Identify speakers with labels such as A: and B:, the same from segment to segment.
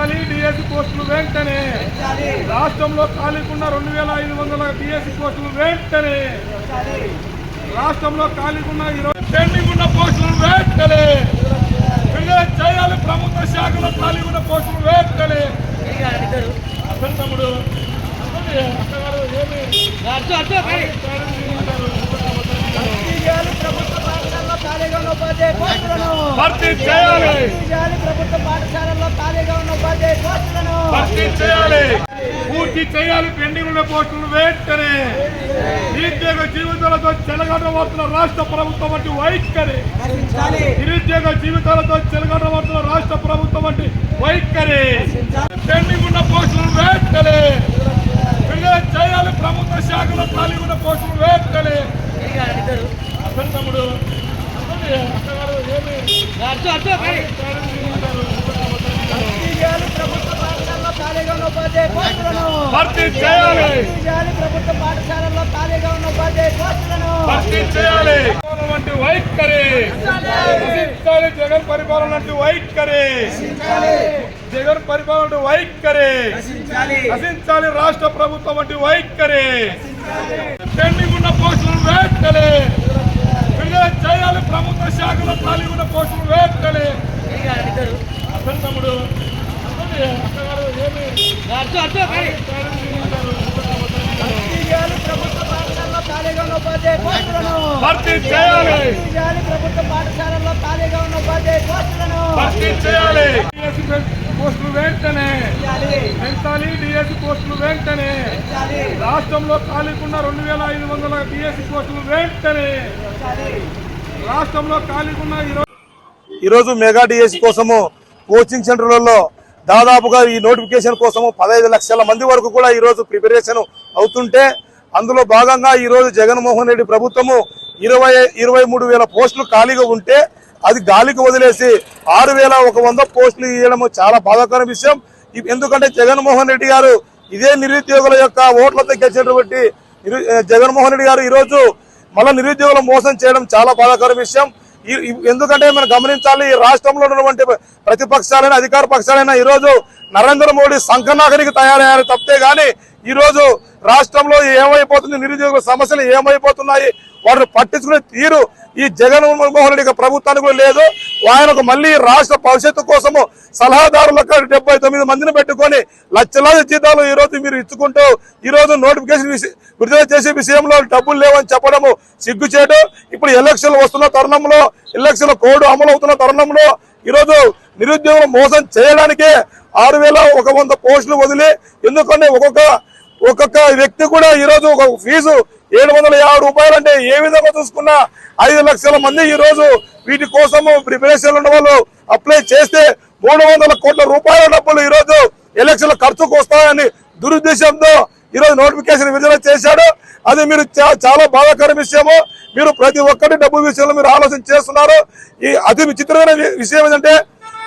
A: పెంచాలి డిఎస్సి పోస్టులు వెంటనే. రాష్ట్రంలో ఖాళీకున్న రెండు వేల ఐదు వందల డిఎస్సి పోస్టులు వెంటనే. రాష్ట్రంలో ఖాళీకున్న ఇరవై పెండింగ్ ఉన్న పోస్టులు వెంటనే విడుదల చేయాలి ప్రభుత్వ శాఖలో ఖాళీకున్న పోస్టులు వెంటనే అసలు తమ్ముడు అసలు అక్కగారు ఏమి
B: చేయాలి ప్రభుత్వ పాఠశాలలో ఖాళీగా ఉన్న ఉపాధ్యాయ పోస్టులను
A: భర్తీ చేయాలి.
B: చేయాలి. ప్రభుత్వ ఖాళీగా ఉన్న ఉపాధ్యాయ పోస్టులను
A: భర్తీ చేయాలి. పూర్తి చేయాలి. పెండింగ్ ఉన్న పోస్టులు వెంటనే నిరుద్యోగ జీవితాలతో చెలగడబడుతున్న రాష్ట్ర ప్రభుత్వం వంటి వైఖరి. నిరుద్యోగ జీవితాలతో చెలగడబడుతున్న రాష్ట్ర ప్రభుత్వం వంటి వైఖరి. పెండింగ్ ఉన్న పోస్టులు వెంటనే విడుదల చేయాలి. ప్రభుత్వ శాఖలో ఖాళీ ఉన్న పోస్టులు వెంటనే అసలు తమ్ముడు అసలు అక్కగారు ఏమి
B: చేయాలి ప్రభుత్వ పాఠశాలలో ఖాళీగా ఉన్న ఉపాధ్యాయ పోస్టులను
A: భర్తీ చేయాలి.
B: చేయాలి ప్రభుత్వ పాఠశాలలో ఖాళీగా ఉన్న ఉపాధ్యాయ పోస్టులను
A: భర్తీ చేయాలి. వంటి వైఖరి. నశించాలి జగన్ పరిపాలన వంటి వైఖరి. జగన్ పరిపాలన వంటి వైఖరి. నశించాలి రాష్ట్ర ప్రభుత్వం వంటి వైఖరి పెండింగ్ ఉన్న పోస్టులు వెంటనే విడుదల చేయాలి ప్రభుత్వ శాఖలో ఖాళీ ఉన్న పోస్టులు తమ్ముడు అక్కగారు ఏమి?
B: ప్రభుత్వ పాఠశాలలో ఖాళీగా ఉన్న ఉపాధ్యాయ పోస్టులను.
A: భర్తీ చేయాలి.
B: చేయాలి ప్రభుత్వ పాఠశాలలో ఖాళీగా ఉన్న ఉపాధ్యాయ పోస్టులను.
A: భర్తీ చేయాలి. డిఎస్సి పోస్టులు వెంటనే పెంచాలి డిఎస్సి పోస్టులు వెంటనే రాష్ట్రంలో ఖాళీకున్న రెండు వేల ఐదు వందల డిఎస్సి పోస్టులు వెంటనే రాష్ట్రంలో ఖాళీగా ఇరవై
C: ఈరోజు మెగా డిఎస్ కోసము కోచింగ్ సెంటర్లలో దాదాపుగా ఈ నోటిఫికేషన్ కోసము పదహైదు లక్షల మంది వరకు కూడా ఈరోజు ప్రిపరేషన్ అవుతుంటే అందులో భాగంగా ఈరోజు జగన్మోహన్ రెడ్డి ప్రభుత్వము ఇరవై ఇరవై మూడు వేల పోస్టులు ఖాళీగా ఉంటే అది గాలికి వదిలేసి ఆరు వేల ఒక వంద పోస్టులు ఇవ్వడము చాలా బాధాకర విషయం. ఎందుకంటే జగన్మోహన్ రెడ్డి గారు ఇదే నిరుద్యోగుల యొక్క ఓట్లతో గెలిచినటువంటి జగన్మోహన్ రెడ్డి గారు ఈరోజు మళ్ళీ నిరుద్యోగులు మోసం చేయడం చాలా బాధాకర విషయం. ఎందుకంటే మనం గమనించాలి ఈ రాష్ట్రంలో ఉన్నటువంటి ప్రతిపక్షాలైన అధికార పక్షాలైనా ఈ రోజు నరేంద్ర మోడీ సంఘనాగరికి తయారయ్యారు తప్పితే కానీ ఈ రోజు రాష్ట్రంలో ఏమైపోతుంది నిరుద్యోగుల సమస్యలు ఏమైపోతున్నాయి వాటిని పట్టించుకునే తీరు ఈ జగన్మోహన్ రెడ్డి ప్రభుత్వానికి కూడా లేదు. ఆయనకు మళ్ళీ రాష్ట్ర భవిష్యత్తు కోసము సలహాదారులకు డెబ్బై తొమ్మిది మందిని పెట్టుకొని లక్షలాది జీతాలు ఈ రోజు మీరు ఇచ్చుకుంటూ ఈ రోజు నోటిఫికేషన్ విడుదల చేసే విషయంలో డబ్బులు లేవని చెప్పడము సిగ్గుచేటు. ఇప్పుడు ఎలక్షన్లు వస్తున్న తరుణంలో ఎలక్షన్ కోడ్ అమలు అవుతున్న తరుణంలో ఈ రోజు నిరుద్యోగులు మోసం చేయడానికే ఆరు వేల ఒక వంద పోస్టులు వదిలి ఎందుకంటే ఒక్కొక్క ఒక్కొక్క వ్యక్తి కూడా ఈ రోజు ఒక ఫీజు ఏడు వందల యాభై రూపాయలు అంటే ఏ విధంగా చూసుకున్నా ఐదు లక్షల మంది ఈ రోజు వీటి కోసము ప్రిపరేషన్ ఉన్న వాళ్ళు అప్లై చేస్తే మూడు వందల కోట్ల రూపాయల డబ్బులు ఈ రోజు ఎలక్షన్ల ఖర్చుకు వస్తాయని దురుద్దేశంతో ఈ రోజు నోటిఫికేషన్ విడుదల చేశాడు. అది మీరు చా- చాలా బాధాకర విషయము. మీరు ప్రతి ఒక్కరి డబ్బు విషయంలో మీరు ఆలోచన చేస్తున్నారు. ఈ అతి విచిత్రమైన విషయం ఏంటంటే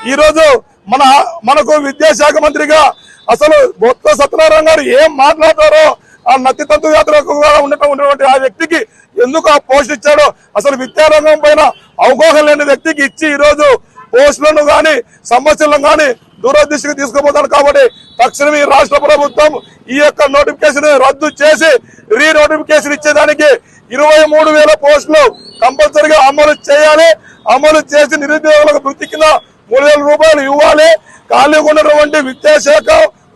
C: ఈ రోజు మన మనకు విద్యాశాఖ మంత్రిగా అసలు బొత్త సత్యనారాయణ గారు ఏం మాట్లాడతారో ఆ నత్తి తంతు యాత్రకు ఉండటం ఉన్నటువంటి ఆ వ్యక్తికి ఎందుకు ఆ పోస్ట్ ఇచ్చాడో? అసలు విద్యారంగం పైన అవగాహన లేని వ్యక్తికి ఇచ్చి ఈ రోజు పోస్టులను కానీ సమస్యలను కానీ దూరదృష్టికి తీసుకుపోతాను కాబట్టి తక్షణమే ఈ రాష్ట్ర ప్రభుత్వం ఈ యొక్క నోటిఫికేషన్ రద్దు చేసి రీ నోటిఫికేషన్ ఇచ్చేదానికి ఇరవై మూడు వేల పోస్టులు కంపల్సరిగా అమలు చేయాలి. అమలు చేసి నిరుద్యోగులకు వృత్తి కింద మూడు వేల రూపాయలు ఇవ్వాలి. ఖాళీగా ఉన్నటువంటి విద్యాశాఖ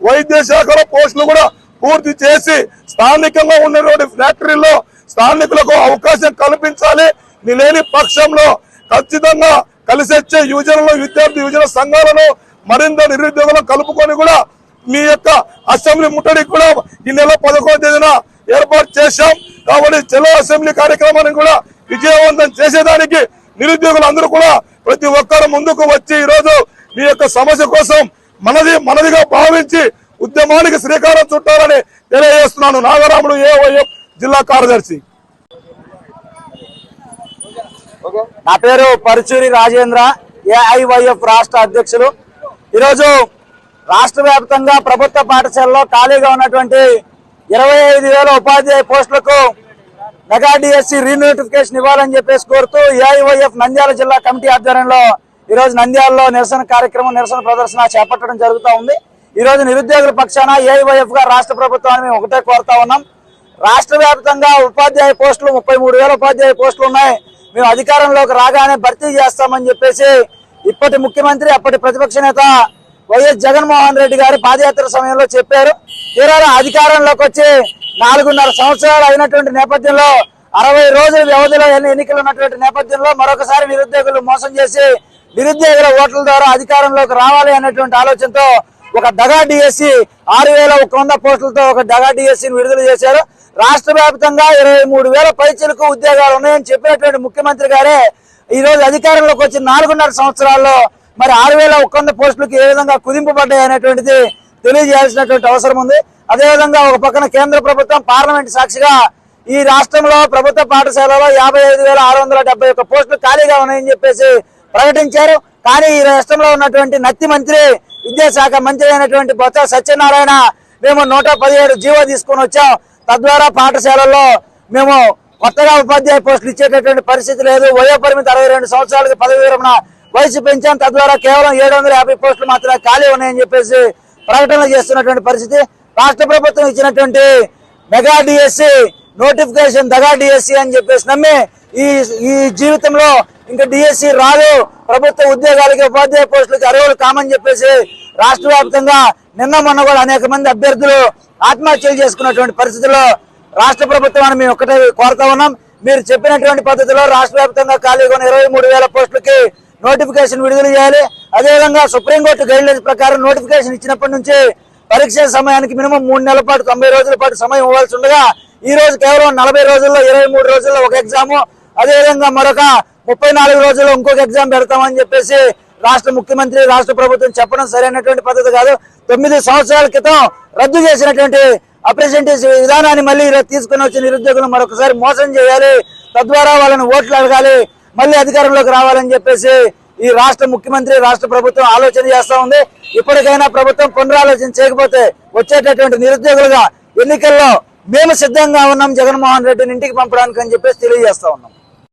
C: వైద్య శాఖలో పోస్టులు కూడా పూర్తి చేసి స్థానికంగా ఉన్నటువంటి ఫ్యాక్టరీలో స్థానికులకు అవకాశం కల్పించాలి. లేని పక్షంలో ఖచ్చితంగా కలిసి వచ్చే యువజనులు విద్యార్థి యువజన సంఘాలను మరింత నిరుద్యోగులను కలుపుకొని కూడా మీ యొక్క అసెంబ్లీ ముట్టడికి కూడా ఈ నెల పదకొండు తేదీన ఏర్పాటు చేశాం. కాబట్టి చలో అసెంబ్లీ కార్యక్రమాన్ని కూడా విజయవంతం చేసేదానికి నిరుద్యోగులు అందరూ కూడా ప్రతి ఒక్కరు ముందుకు వచ్చి ఈరోజు మీ యొక్క సమస్య కోసం మనది మనదిగా భావించి ఉద్యమానికి శ్రీకారం చుట్టాలని తెలియజేస్తున్నాను. నాగరాముడు ఏవైఎఫ్ జిల్లా కార్యదర్శి.
D: నా పేరు పరుచూరి రాజేంద్ర ఏఐవైఎఫ్ రాష్ట్ర అధ్యక్షులు. ఈరోజు రాష్ట్ర వ్యాప్తంగా ప్రభుత్వ పాఠశాలలో ఖాళీగా ఉన్నటువంటి ఇరవై ఐదు వేల ఉపాధ్యాయ పోస్టులకు మెగా డిఎస్సి రీనోటిఫికేషన్ ఇవ్వాలని చెప్పేసి కోరుతూ ఏఐవైఎఫ్ నంద్యాల జిల్లా కమిటీ ఆధ్వర్యంలో ఈరోజు నంద్యాలలో నిరసన కార్యక్రమం నిరసన ప్రదర్శన చేపట్టడం జరుగుతూ ఉంది. ఈ రోజు నిరుద్యోగుల పక్షాన ఏఐవైఎఫ్గా రాష్ట్ర ప్రభుత్వాన్ని మేము ఒకటే కోరుతా ఉన్నాం. రాష్ట్ర వ్యాప్తంగా ఉపాధ్యాయ పోస్టులు ముప్పై మూడు వేల ఉపాధ్యాయ పోస్టులు ఉన్నాయి. మేము అధికారంలోకి రాగానే భర్తీ చేస్తామని చెప్పేసి ఇప్పటి ముఖ్యమంత్రి అప్పటి ప్రతిపక్ష నేత వైఎస్ జగన్మోహన్ రెడ్డి గారి పాదయాత్ర సమయంలో చెప్పారు. తీరా అధికారంలోకి వచ్చి నాలుగున్నర సంవత్సరాలు అయినటువంటి నేపథ్యంలో అరవై రోజుల వ్యవధిలో ఎన్ని ఎన్నికలు ఉన్నటువంటి నేపథ్యంలో మరొకసారి నిరుద్యోగులు మోసం చేసి నిరుద్యోగుల ఓట్ల ద్వారా అధికారంలోకి రావాలి అనేటువంటి ఆలోచనతో ఒక దగా డిఎస్సి ఆరు వేల ఒక వంద పోస్టులతో ఒక దగా డిఎస్సిని విడుదల చేశారు. రాష్ట్ర వ్యాప్తంగా ఇరవై మూడు వేల పైచలకు ఉద్యోగాలు ఉన్నాయని చెప్పినటువంటి ముఖ్యమంత్రి గారే ఈ రోజు అధికారంలోకి వచ్చిన నాలుగున్నర సంవత్సరాల్లో మరి ఆరు వేల ఒక్క వంద పోస్టులకు ఏ విధంగా కుదింపబడ్డాయి అనేటువంటిది తెలియజేయాల్సినటువంటి అవసరం ఉంది. అదేవిధంగా ఒక పక్కన కేంద్ర ప్రభుత్వం పార్లమెంట్ సాక్షిగా ఈ రాష్ట్రంలో ప్రభుత్వ పాఠశాలలో యాభై ఐదు వేల ఆరు వందల డెబ్బై ఒక్క పోస్టులు ఖాళీగా ఉన్నాయని చెప్పేసి ప్రకటించారు. కానీ ఈ రాష్ట్రంలో ఉన్నటువంటి నత్తి మంత్రి విద్యాశాఖ మంత్రి అయినటువంటి బొత్స సత్యనారాయణ మేము నూట పదిహేడు జీవో తీసుకొని వచ్చాం. తద్వారా పాఠశాలల్లో మేము కొత్తగా ఉపాధ్యాయ పోస్టులు ఇచ్చేటటువంటి పరిస్థితి లేదు. వయో పరిమితి అరవై రెండు సంవత్సరాలకి పదవి విరమణ వయసు పెంచాం. తద్వారా కేవలం ఏడు వందల యాభై పోస్టులు మాత్రమే ఖాళీ ఉన్నాయని చెప్పేసి ప్రకటనలు చేస్తున్నటువంటి పరిస్థితి. రాష్ట్ర ప్రభుత్వం ఇచ్చినటువంటి మెగా డిఎస్సి నోటిఫికేషన్ దగా డిఎస్సి అని చెప్పేసి నమ్మి ఈ ఈ జీవితంలో ఇంకా డిఎస్సి రాదు. ప్రభుత్వ ఉద్యోగాలకి ఉపాధ్యాయ పోస్టులకి అర్హులు కామని చెప్పేసి రాష్ట్ర వ్యాప్తంగా నిన్న మొన్న కూడా అనేక మంది అభ్యర్థులు ఆత్మహత్యలు చేసుకున్నటువంటి పరిస్థితుల్లో రాష్ట్ర ప్రభుత్వాన్ని మేము ఒకటే కోరుతా ఉన్నాం. మీరు చెప్పినటువంటి పద్ధతిలో రాష్ట్ర వ్యాప్తంగా ఖాళీగా ఉన్న ఇరవై మూడు వేల పోస్టులకి నోటిఫికేషన్ విడుదల చేయాలి. అదేవిధంగా సుప్రీంకోర్టు గైడ్లైన్స్ ప్రకారం నోటిఫికేషన్ ఇచ్చినప్పటి నుంచి పరీక్ష సమయానికి మినిమం మూడు నెలల పాటు తొంభై రోజుల పాటు సమయం ఇవ్వాల్సి ఉండగా ఈ రోజు కేవలం నలభై రోజుల్లో ఇరవై మూడు రోజుల్లో ఒక ఎగ్జాము. అదేవిధంగా మరొక ముప్పై నాలుగు రోజుల్లో ఇంకొక ఎగ్జామ్ పెడతామని చెప్పేసి రాష్ట్ర ముఖ్యమంత్రి రాష్ట్ర ప్రభుత్వం చెప్పడం సరైనటువంటి పద్ధతి కాదు. తొమ్మిది సంవత్సరాల క్రితం రద్దు చేసినటువంటి అప్రెసెంటేజ్ విధానాన్ని మళ్ళీ తీసుకుని వచ్చి నిరుద్యోగులు మరొకసారి మోసం చేయాలి. తద్వారా వాళ్ళని ఓట్లు అడగాలి. మళ్ళీ అధికారంలోకి రావాలని చెప్పేసి ఈ రాష్ట్ర ముఖ్యమంత్రి రాష్ట్ర ప్రభుత్వం ఆలోచన చేస్తా ఉంది. ఇప్పటికైనా ప్రభుత్వం పునరాలోచన చేయకపోతే వచ్చేటటువంటి నిరుద్యోగులుగా ఎన్నికల్లో మేము సిద్ధంగా ఉన్నాం జగన్మోహన్ రెడ్డిని ఇంటికి పంపడానికి అని చెప్పేసి తెలియజేస్తా ఉన్నాం.